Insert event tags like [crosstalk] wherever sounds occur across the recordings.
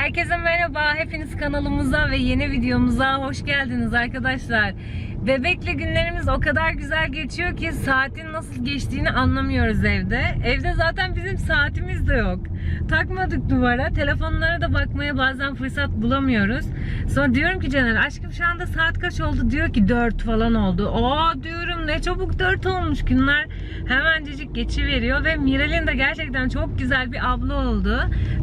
Herkese merhaba. Hepiniz kanalımıza ve yeni videomuza hoş geldiniz arkadaşlar. Bebekle günlerimiz o kadar güzel geçiyor ki saatin nasıl geçtiğini anlamıyoruz evde. Evde zaten bizim saatimiz de yok. Takmadık duvara. Telefonlara da bakmaya bazen fırsat bulamıyoruz. Sonra diyorum ki Caner aşkım şu anda saat kaç oldu? Diyor ki 4 falan oldu. Aa diyorum ne çabuk 4 olmuş günler. Hemencecik geçiveriyor ve Miral'in de gerçekten çok güzel bir abla oldu.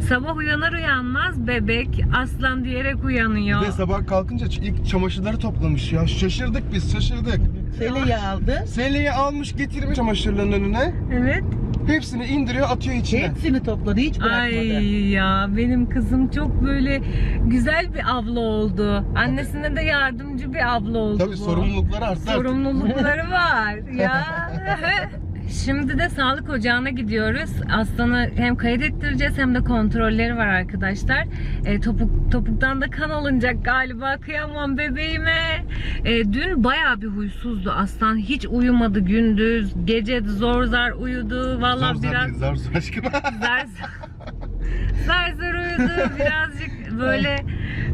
Sabah uyanır uyanmaz bebek aslan diyerek uyanıyor. Bir de sabah kalkınca ilk çamaşırları toplamış ya. Şaşırdık biz şaşırdık. Seleyi aldı. Seleyi almış getirmiş çamaşırların önüne. Evet. Hepsini indiriyor atıyor içine. Hepsini topladı hiç bırakmadı. Ay ya benim kızım çok böyle güzel bir abla oldu. Annesine de yardımcı bir abla oldu. Tabii bu. sorumlulukları arttı artık. Sorumlulukları var ya. [laughs] Şimdi de sağlık ocağına gidiyoruz. Aslanı hem kayıt ettireceğiz hem de kontrolleri var arkadaşlar. E, topuk topuktan da kan alınacak galiba. Kıyamam bebeğime. E, dün bayağı bir huysuzdu aslan. Hiç uyumadı gündüz. Gece zor zar uyudu. Vallahi Zor zor biraz zor zor aşkım. zar zar zar uyudu. Birazcık böyle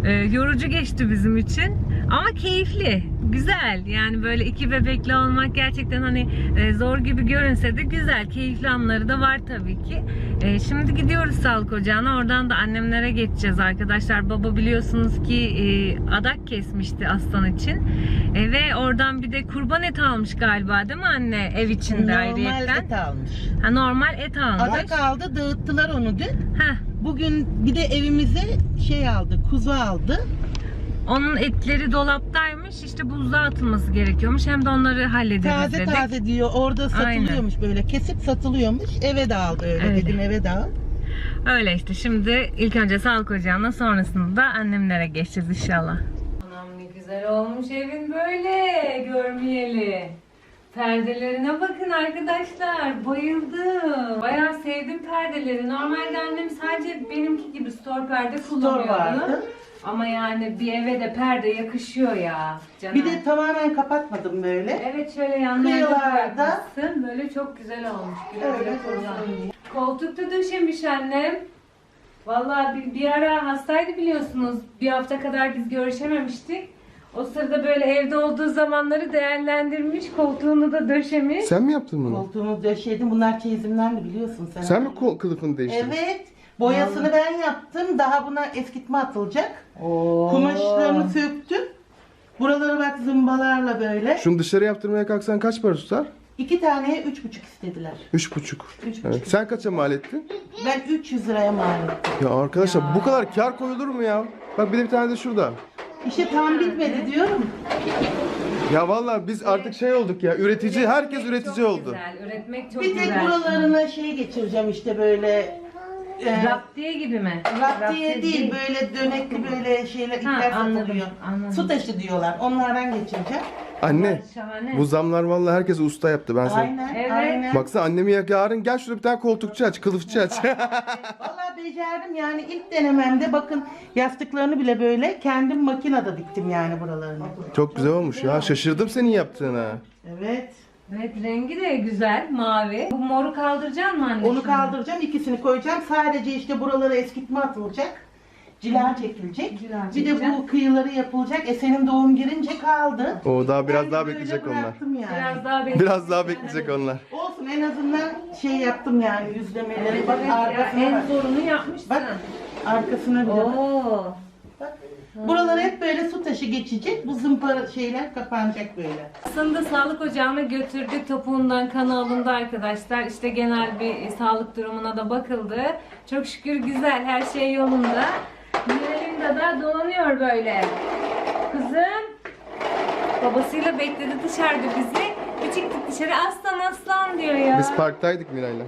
e, yorucu geçti bizim için. Ama keyifli, güzel. Yani böyle iki bebekli olmak gerçekten hani e, zor gibi görünse de güzel, keyifli anları da var tabii ki. E, şimdi gidiyoruz sağlık ocağına. Oradan da annemlere geçeceğiz arkadaşlar. Baba biliyorsunuz ki e, adak kesmişti aslan için. Ve oradan bir de kurban eti almış galiba değil mi anne ev içinde Normal ayrıyetten? et almış. Ha, normal et almış. Adak aldı dağıttılar onu dün. Heh, Bugün bir de evimize şey aldı kuzu aldı. Onun etleri dolaptaymış. İşte buzluğa atılması gerekiyormuş. Hem de onları hallederiz Taze dedik. taze diyor orada satılıyormuş böyle kesip satılıyormuş. Eve de aldı öyle Öyle. dedim eve de al. Öyle işte. Şimdi ilk önce sağlık ocağına sonrasında da annemlere geçeceğiz inşallah. Anam ne güzel olmuş evin böyle görmeyeli. Perdelerine bakın arkadaşlar. Bayıldım. Bayağı sevdim perdeleri. Normalde annem sadece benimki gibi store perde kullanıyordu. vardı. Ama yani bir eve de perde yakışıyor ya. Canım. Bir de tamamen kapatmadım böyle. Evet şöyle yanlarda Kıyılarda. bırakmışsın. Böyle çok güzel olmuş. Güle güle Öyle kullan. olsun. Koltukta döşemiş annem. Vallahi bir, bir ara hastaydı biliyorsunuz. Bir hafta kadar biz görüşememiştik. O sırada böyle evde olduğu zamanları değerlendirmiş. Koltuğunu da döşemiş. Sen mi yaptın bunu? Koltuğumu döşedim. Bunlar çeyizimden de biliyorsun sen. Sen mi kol kılıfını değiştirdin? Evet. Boyasını ben yaptım. Daha buna eskitme atılacak. Oo. Kumaşlarını söktüm. Buraları bak zımbalarla böyle. Şunu dışarı yaptırmaya kalksan kaç para tutar? İki taneye üç buçuk istediler. Üç buçuk. Üç Evet. buçuk. Sen kaça mal ettin? Ben 300 liraya mal ettim. Ya arkadaşlar Ya. bu kadar kar koyulur mu ya? Bak bir de bir tane de şurada. İşte tam bitmedi diyorum. Ya vallahi biz artık şey olduk ya üretici herkes Üretmek üretici çok oldu. Güzel. Üretmek çok Bir tek güzel. buralarına şey geçireceğim işte böyle e, Raptiye gibi mi? raptiye değil böyle dönekli böyle şeyler Ha, ipler anladım, satılıyor. anladım. Su taşı diyorlar. Onlardan geçireceğim. Anne Şahane. bu zamlar vallahi herkes usta yaptı ben sana. Aynen, Evet. aynen. Baksana annemi ya- yarın gel şurada bir tane koltukçu aç, kılıfçı aç. [laughs] Vallahi becerdim yani ilk denememde bakın yastıklarını bile böyle kendim makinede diktim yani buralarını. Çok güzel olmuş ya. Şaşırdım senin yaptığına. Evet. Evet rengi de güzel mavi. Bu moru kaldıracaksın mı anne? Onu şimdi? kaldıracağım, ikisini koyacağım. Sadece işte buralara eskitme atılacak. Cila çekilecek. Cila bir de bu kıyıları yapılacak. E senin doğum girince kaldı. O daha biraz Ben daha böyle bekleyecek onlar. bıraktım Yani. Biraz daha bekle. Biraz daha bekleyecek onlar. Olsun en azından şey yaptım yani yüzlemeleri. Evet, bak evet ya, arkasına en bak. zorunu yapmışsın. Bak arkasına bir de bak. Oo. Buralara hep böyle su taşı geçecek. Bu zımpara şeyler kapanacak böyle. Aslında sağlık ocağına götürdük. Topuğundan kan alındı arkadaşlar. İşte genel bir e, sağlık durumuna da bakıldı. Çok şükür güzel. Her şey yolunda. Miral'in da dolanıyor böyle. Kızım. Babasıyla bekledi dışarıda bizi. Bir çıktık dışarı aslan aslan diyor ya. Biz parktaydık Miray'la.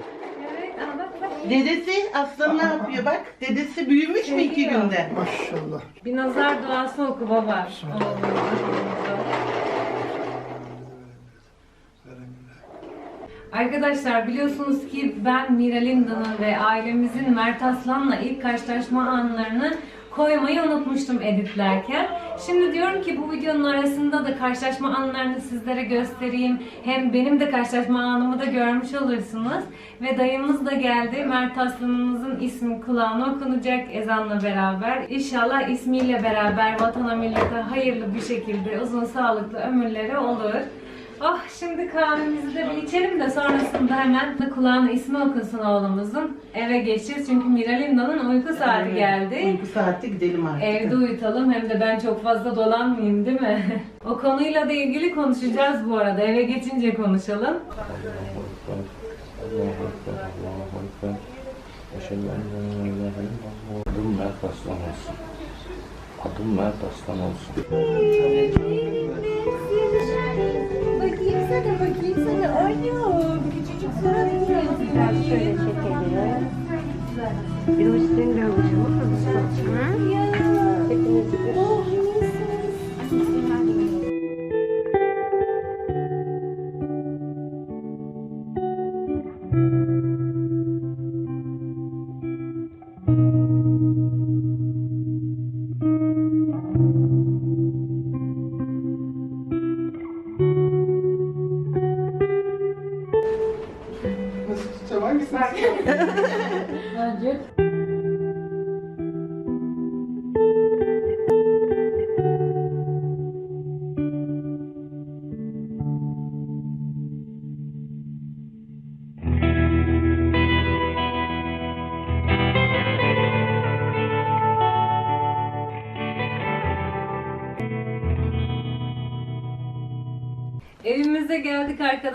Evet, aa, bak, bak. Dedesi aslan ne yapıyor bak. Dedesi büyümüş mü iki günde? Maşallah. Bir nazar duası oku baba. Arkadaşlar biliyorsunuz ki ben Mira Linda'nın ve ailemizin Mert Aslan'la ilk karşılaşma anlarını koymayı unutmuştum editlerken. Şimdi diyorum ki bu videonun arasında da karşılaşma anlarını sizlere göstereyim. Hem benim de karşılaşma anımı da görmüş olursunuz. Ve dayımız da geldi. Mert Aslanımızın ismi kulağına okunacak ezanla beraber. İnşallah ismiyle beraber vatana millete hayırlı bir şekilde uzun sağlıklı ömürleri olur. Ah şimdi kahvemizi de bir içelim de sonrasında hemen de kulağına ismi okunsun oğlumuzun. Eve geçeceğiz çünkü Miralinda'nın uyku saati Evet, geldi. Uyku saati gidelim artık. Evde uyutalım hem de ben çok fazla dolanmayayım değil mi? o konuyla da ilgili konuşacağız bu arada. Eve geçince konuşalım. En la ilahe illallah. Adım Mert Aslan olsun. Adım Mert Aslan olsun. Bakayım sana, bakayım sana. Annem, küçücük surat Biraz şöyle çekelim. Bir de üstünü görmüşüm. Hepiniz Nasıl tutacağım Lanjut.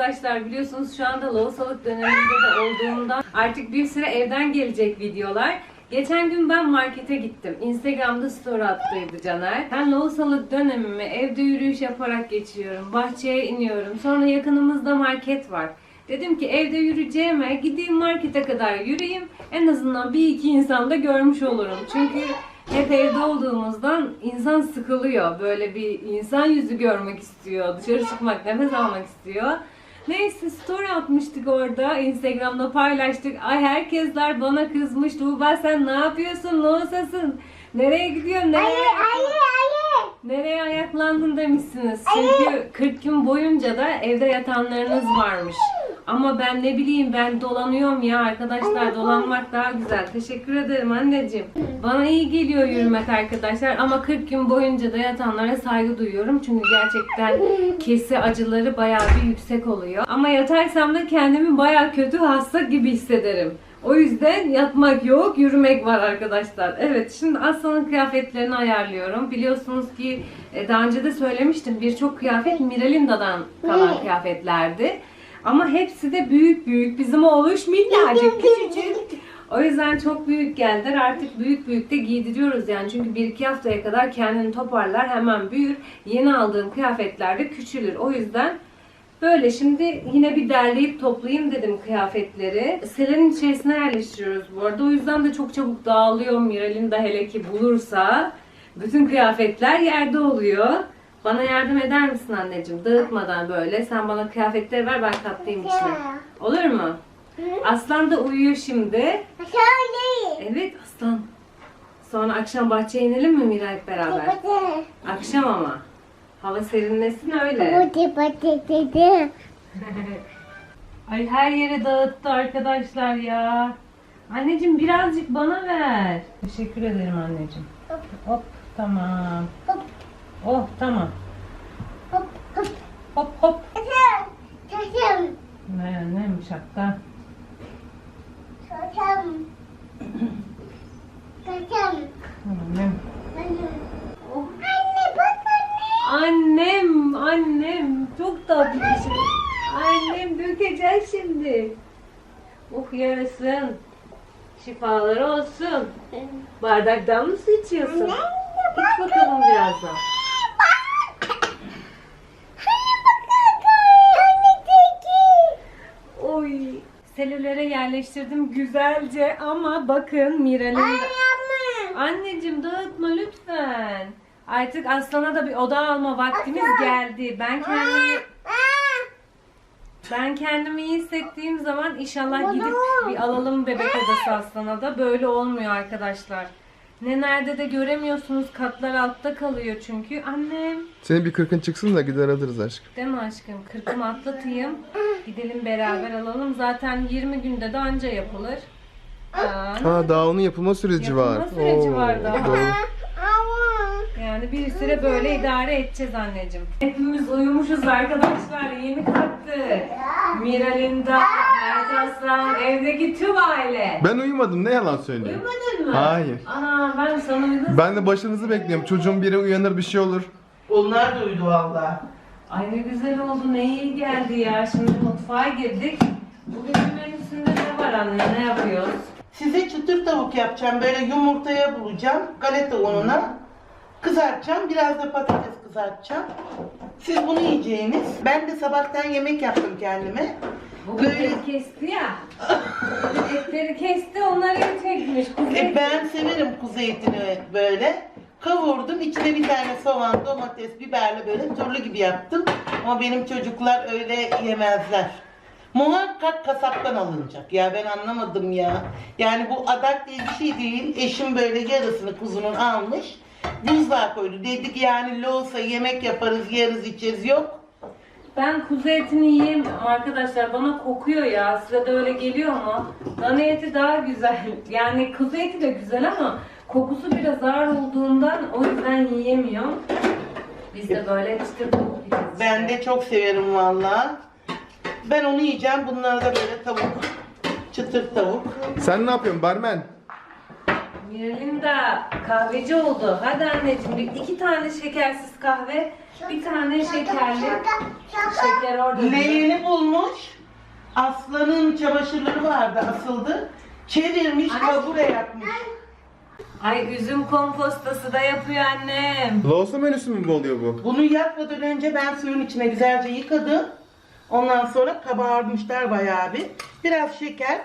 Arkadaşlar. Biliyorsunuz şu anda lohusalık döneminde de olduğundan artık bir süre evden gelecek videolar. Geçen gün ben markete gittim. Instagram'da story attıydı Caner. Ben lohusalık dönemimi evde yürüyüş yaparak geçiriyorum. Bahçeye iniyorum. Sonra yakınımızda market var. Dedim ki evde yürüyeceğime gideyim markete kadar yürüyeyim. En azından bir iki insan da görmüş olurum. Çünkü hep evde olduğumuzdan insan sıkılıyor. Böyle bir insan yüzü görmek istiyor. Dışarı çıkmak, nefes almak istiyor. Neyse story atmıştık orada. Instagram'da paylaştık. Ay herkesler bana kızmış. Tuğba sen ne yapıyorsun? Ne olsasın? Nereye gidiyorsun? Nereye Nereye ayaklandın demişsiniz. Çünkü 40 gün boyunca da evde yatanlarınız varmış. Ama ben ne bileyim ben dolanıyorum ya arkadaşlar dolanmak daha güzel. Teşekkür ederim anneciğim. Bana iyi geliyor yürümek arkadaşlar ama 40 gün boyunca da yatanlara saygı duyuyorum. Çünkü gerçekten kesi acıları bayağı bir yüksek oluyor. Ama yatarsam da kendimi bayağı kötü hasta gibi hissederim. O yüzden yatmak yok, yürümek var arkadaşlar. Evet, şimdi Aslan'ın kıyafetlerini ayarlıyorum. Biliyorsunuz ki e, daha önce de söylemiştim. Birçok kıyafet Miralinda'dan kalan kıyafetlerdi. Ama hepsi de büyük büyük. Bizim oğluş minnacık, küçücük. O yüzden çok büyük geldiler. Artık büyük büyük de giydiriyoruz yani. Çünkü bir iki haftaya kadar kendini toparlar, hemen büyür. Yeni aldığım kıyafetler de küçülür. O yüzden Böyle şimdi yine bir derleyip toplayayım dedim kıyafetleri. Selenin içerisine yerleştiriyoruz bu arada. O yüzden de çok çabuk dağılıyor. Miral'in de hele ki bulursa bütün kıyafetler yerde oluyor. Bana yardım eder misin anneciğim? Dağıtmadan böyle. Sen bana kıyafetleri ver ben katlayayım içine. Olur mu? Aslan da uyuyor şimdi. Evet aslan. Sonra akşam bahçeye inelim mi Mira hep beraber? Akşam ama. Hava serinlesin öyle. Ay her yere dağıttı arkadaşlar ya. Anneciğim birazcık bana ver. Teşekkür ederim anneciğim. Hop tamam. Oh tamam. Hop hop. Ne, neymiş hatta? Annem. Oh. Annem, annem. Çok tatlı bir şey. Annem dökecek şimdi. Oh yarasın. Şifaları olsun. Bardaktan mı su içiyorsun? İç bakalım biraz daha. Oy. Selülere yerleştirdim güzelce ama bakın Miral'in de- Anneciğim dağıtma lütfen. Artık Aslan'a da bir oda alma vaktimiz geldi. Ben kendimi ben kendimi iyi hissettiğim zaman inşallah gidip bir alalım bebek odası Aslan'a da. Böyle olmuyor arkadaşlar. Ne nerede de göremiyorsunuz. Katlar altta kalıyor çünkü. Annem. Senin bir kırkın çıksın da gider alırız aşkım. Değil mi aşkım? Kırkımı atlatayım. [laughs] Gidelim beraber alalım. Zaten 20 günde de anca yapılır. Aa, Ha daha onun yapılma süreci Yapılma var. süreci var daha. Doğru. yani bir süre böyle idare edeceğiz anneciğim. Hepimiz uyumuşuz arkadaşlar. Yeni kalktık. Miralinda, Mert Aslan, evdeki tüm aile. Ben uyumadım ne yalan söyleyeyim. Uyumadın mı? Hayır. Ana ben sana uyudum. Ben de başınızı bekliyorum. Çocuğun biri uyanır bir şey olur. Onlar da uydu valla. Ay ne güzel oldu, ne iyi geldi ya. Şimdi mutfağa girdik. Bugünün menüsünde ne var anne, ne yapıyoruz? Size çıtır tavuk yapacağım. Böyle yumurtaya bulacağım. Galeta ununa. Kızartacağım. Biraz da patates kızartacağım. Siz bunu yiyeceğiniz. Ben de sabahtan yemek yaptım kendime. Bugün Böyle- et kesti ya. Etleri kesti, onları çekmiş. Kuzey. E ben severim kuzu etini böyle. Kavurdum. içine bir tane soğan, domates, biberle böyle turlu gibi yaptım. Ama benim çocuklar öyle yemezler. Muhakkak kasaptan alınacak. Ya ben anlamadım ya. Yani bu adak diye bir şey değil. Eşim böyle yarısını kuzunun almış. Buzluğa koydu. Dedik yani loğusa yemek yaparız, yeriz, içeriz. Yok. Ben kuzu etini yiyemiyorum arkadaşlar. Bana kokuyor ya. Size de öyle geliyor mu? Dana eti daha güzel. Yani kuzu eti de güzel ama kokusu biraz ağır olduğundan o yüzden yiyemiyorum. Biz de böyle çıtır tavuk yiyoruz. Ben de çok severim valla. Ben onu yiyeceğim. Bunlar da böyle tavuk. Çıtır tavuk. Sen ne yapıyorsun barmen? Miral'in kahveci oldu. Hadi anneciğim bir iki tane şekersiz kahve, bir tane şekerli. Şeker orada. Leğeni bulmuş. Aslanın çamaşırları vardı asıldı. Çevirmiş kabure yapmış. Ay üzüm kompostası da yapıyor annem. Loğusa menüsü mü bu oluyor bu? Bunu yapmadan önce ben suyun içine güzelce yıkadım. Ondan sonra kabarmışlar bayağı bir. Biraz şeker.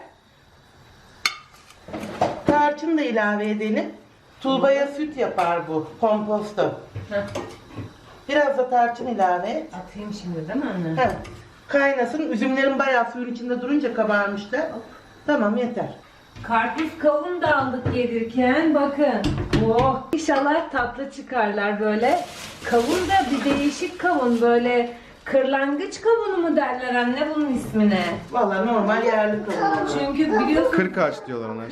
Tarçın da ilave edelim. Tuğbaya süt yapar bu komposto. Heh, Biraz da tarçın ilave et. Atayım şimdi değil mi anne? Heh. Kaynasın. Üzümlerin bayağı suyun içinde durunca kabarmışlar. Tamam yeter. Karpuz kavun da aldık gelirken bakın. Oh. İnşallah tatlı çıkarlar böyle. Kavun da bir değişik kavun böyle kırlangıç kavunu mu derler anne bunun ismine? Vallahi normal yerli kavun. Çünkü biliyorsun Kırk ağaç diyorlar ona.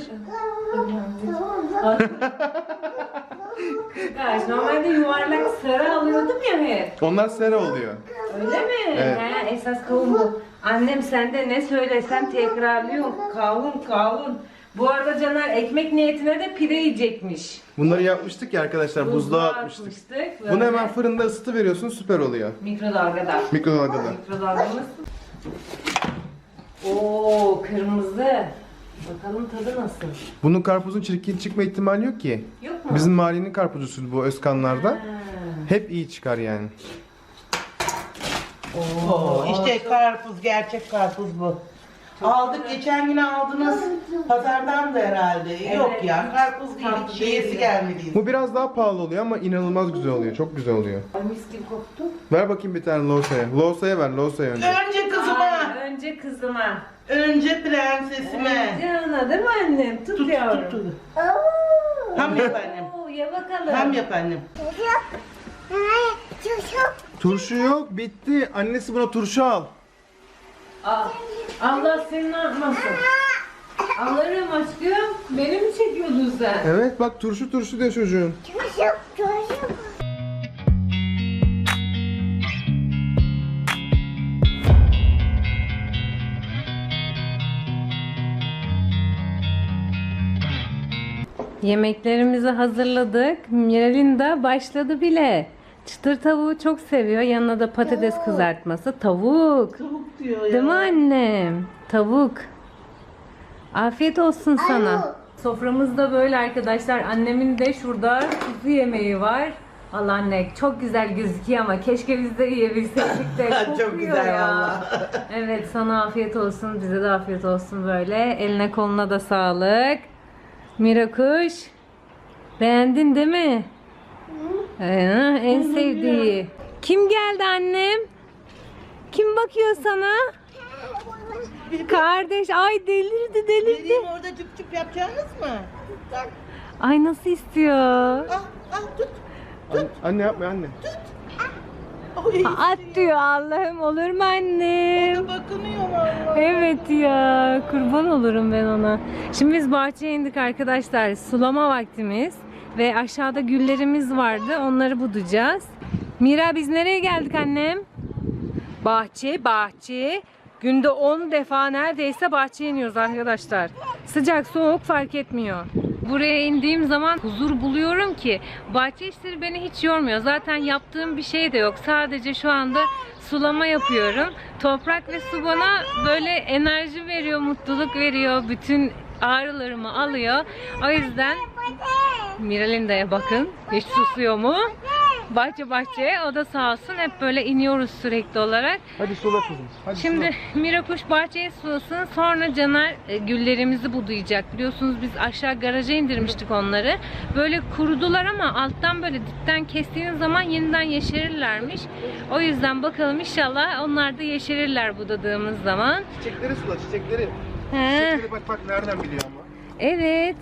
Arkadaş normalde yuvarlak sarı alıyordum ya hep. Onlar sera oluyor. Öyle mi? Evet. He, esas kavun bu. Annem sen de ne söylesen tekrarlıyorsun. Kavun kavun. Bu arada Caner ekmek niyetine de pide yiyecekmiş. Bunları yapmıştık ya arkadaşlar buzluğa atmıştık. atmıştık. Bunu Böyle hemen fırında ısıtı veriyorsun süper oluyor. Mikrodalgada. Mikrodalgada. Mikrodalgamız. Oo kırmızı. Bakalım tadı nasıl? Bunun karpuzun çirkin çıkma ihtimali yok ki. Yok mu? Bizim mahallenin karpuzusu bu Özkanlar'da. Ha. Hep iyi çıkar yani. Oo, işte karpuz, gerçek karpuz bu. Aldık, geçen gün aldınız. Pazardan da herhalde. Yok ya, karpuz değil, hiç değil şeysi ya. gelmedi. Bu biraz daha pahalı oluyor ama inanılmaz güzel oluyor. Çok güzel oluyor. Ay mis gibi koktu. Ver bakayım bir tane Losa'ya. Losa'ya ver Losa'ya önce. Önce kızıma, Ay, önce kızıma. önce prensesime. Önce ana değil mi annem? Tut, Tut, yavrum. tut, tut. Ham yap annem. Oo, ye bakalım. Ham yap annem. Turşu yok bitti. Annesi buna turşu al. Aa, Allah seni ne yapmasın? Alırım aşkım. Beni mi çekiyordun sen? Evet bak turşu turşu diyor çocuğun. Yemeklerimizi hazırladık. Miral'in de başladı bile. Çıtır tavuğu çok seviyor. Yanına da patates kızartması. Tavuk. Tavuk diyor ya. Değil mi annem? Tavuk. Afiyet olsun sana. Soframız da böyle arkadaşlar. Annemin de şurada kuzu yemeği var. Allah anne çok güzel gözüküyor ama keşke biz de yiyebilseydik de [laughs] Çok kokuyor güzel ya. valla. [laughs] Evet sana afiyet olsun. Bize de afiyet olsun böyle. Eline koluna da sağlık. Mirakuş. Beğendin değil mi? Ee, en sevdiği. Kim geldi annem? Kim bakıyor sana? Kardeş ay delirdi delirdi. Vereyim orada cüp cüp yapacaksınız mı? Ay nasıl istiyor? Ah, ah tut. Anne, anne yapma anne. Oy, At diyor Allah'ım olur mu annem? bakınıyor vallahi. Evet ya kurban olurum ben ona. Şimdi biz bahçeye indik arkadaşlar. Sulama vaktimiz ve aşağıda güllerimiz vardı. Onları budayacağız. Mira biz nereye geldik annem? Bahçe, bahçe. Günde 10 defa neredeyse bahçeye iniyoruz arkadaşlar. Sıcak soğuk fark etmiyor. Buraya indiğim zaman huzur buluyorum ki bahçe işleri beni hiç yormuyor. Zaten yaptığım bir şey de yok. Sadece şu anda sulama yapıyorum. Toprak ve su bana böyle enerji veriyor, mutluluk veriyor. Bütün ağrılarımı alıyor. O yüzden Miralinda'ya bakın. Hiç susuyor mu? Bahçe bahçe. O da sağ olsun. Hep böyle iniyoruz sürekli olarak. Hadi sula kızım. Hadi Şimdi Mirakuş bahçeye sulasın. Sonra Caner e, güllerimizi budayacak. Biliyorsunuz biz aşağı garaja indirmiştik onları. Böyle kurudular ama alttan böyle dipten kestiğiniz zaman yeniden yeşerirlermiş. O yüzden bakalım inşallah onlar da yeşerirler budadığımız zaman. Çiçekleri sula çiçekleri. He, Çiçekleri bak bak nereden biliyor ama. evet.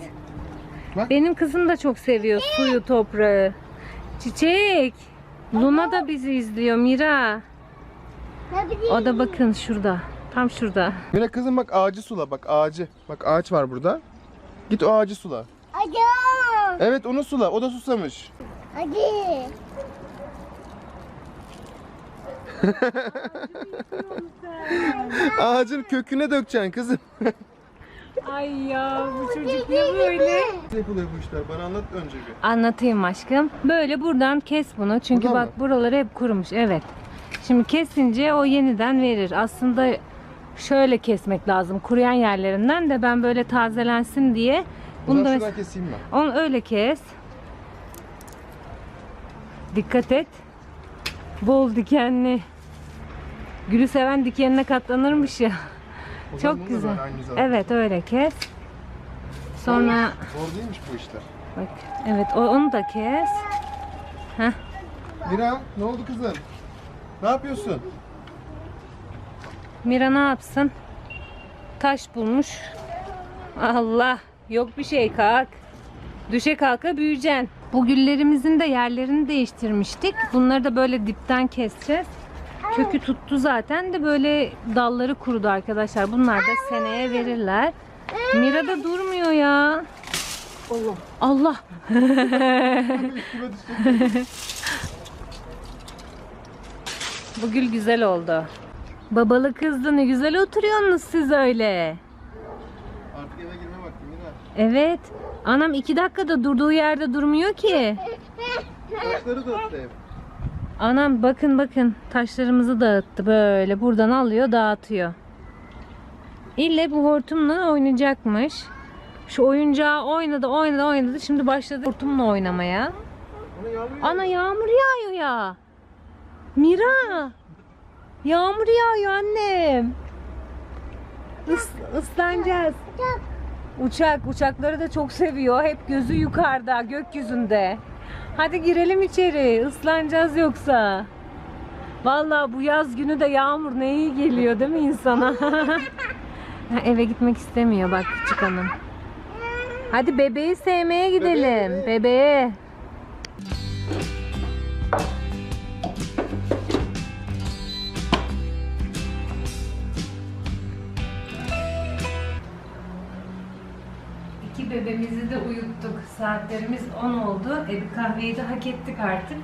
Bak. Benim kızım da çok seviyor suyu, toprağı. Çiçek. Luna da bizi izliyor Mira. O da bakın şurada. Tam şurada. Mira kızım bak ağacı sula bak ağacı. Bak ağaç var burada. Git o ağacı sula. Hadi. Evet onu sula. O da susamış. Hadi. [laughs] Ağacın köküne dökeceksin kızım. [laughs] Ay ya bu çocuk ne böyle? Nasıl yapılıyor bu işler? Bana anlat önce bir. Anlatayım aşkım. Böyle buradan kes bunu. Çünkü Buradan bak mı? buraları hep kurumuş. Evet. Şimdi kesince o yeniden verir. Aslında şöyle kesmek lazım. Kuruyan yerlerinden de ben böyle tazelensin diye. Bunu Bunu da şuradan keseyim ben. onu öyle kes. Dikkat et. Bol dikenli. Gülü seven dikenine katlanırmış ya. O zaman bunu Çok da güzel. böyle aynı zamanda. Evet öyle kes. Sonra Zor değilmiş bu işler. bak evet o- onu da kes. Heh. Mira ne oldu kızım? Ne yapıyorsun? Mira ne yapsın? Taş bulmuş. Allah yok bir şey kalk. Düşe kalka büyüyeceksin. Bu güllerimizin de yerlerini değiştirmiştik. Bunları da böyle dipten keseceğiz. Kökü tuttu zaten de böyle dalları kurudu arkadaşlar. Bunlar da seneye verirler. Mira da durmuyor ya. Allah. Allah. [laughs] Bu gül güzel oldu. Babalı kızdı ne güzel oturuyorsunuz siz öyle. Artık eve girme vakti Mira. Evet. Anam iki dakikada durduğu yerde durmuyor ki. Taşları da hep. Anam bakın bakın taşlarımızı dağıttı böyle. Buradan alıyor dağıtıyor. İlle bu hortumla oynayacakmış. Şu oyuncağı oynadı oynadı oynadı. Şimdi başladı hortumla oynamaya. Yağmur Ana yağmur yağıyor ya. Mira. Yağmur yağıyor annem. Is, ıslanacağız. Uçak. Uçakları da çok seviyor. Hep gözü yukarıda, gökyüzünde. Hadi girelim içeri. Islanacağız yoksa. Vallahi bu yaz günü de yağmur ne iyi geliyor değil mi insana? [laughs] Eve gitmek istemiyor bak küçük hanım. Hadi bebeği sevmeye gidelim. Bebeğe. İki bebeğimizi de uyuttuk. Saatlerimiz 10 oldu. E bir kahveyi de hak ettik artık.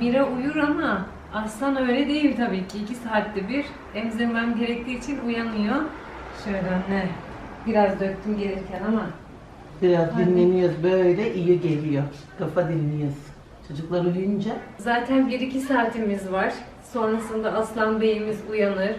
Mira uyur ama Aslan öyle değil tabii ki. 2 saatte bir emzirmem gerektiği için uyanıyor. Şöyle anne. Biraz döktüm gelirken ama. Biraz dinleniyoruz böyle iyi geliyor. Kafa dinliyoruz. Çocuklar uyuyunca Zaten 1-2 saatimiz var. Sonrasında Aslan Bey'imiz uyanır.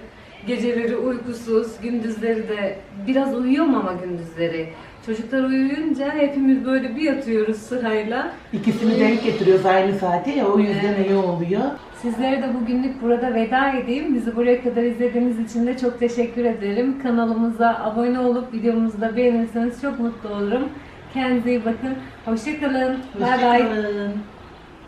Geceleri uykusuz, gündüzleri de biraz uyuyorum ama gündüzleri. Çocuklar uyuyunca hepimiz böyle bir yatıyoruz sırayla. ikisini denk getiriyoruz aynı saate ya o yüzden iyi oluyor. Sizlere de bugünlük burada veda edeyim. Bizi buraya kadar izlediğiniz için de çok teşekkür ederim. Kanalımıza abone olup videomuzu da beğenirseniz çok mutlu olurum. Kendinize iyi bakın. Hoşçakalın. Bay bay. Hoşçakalın.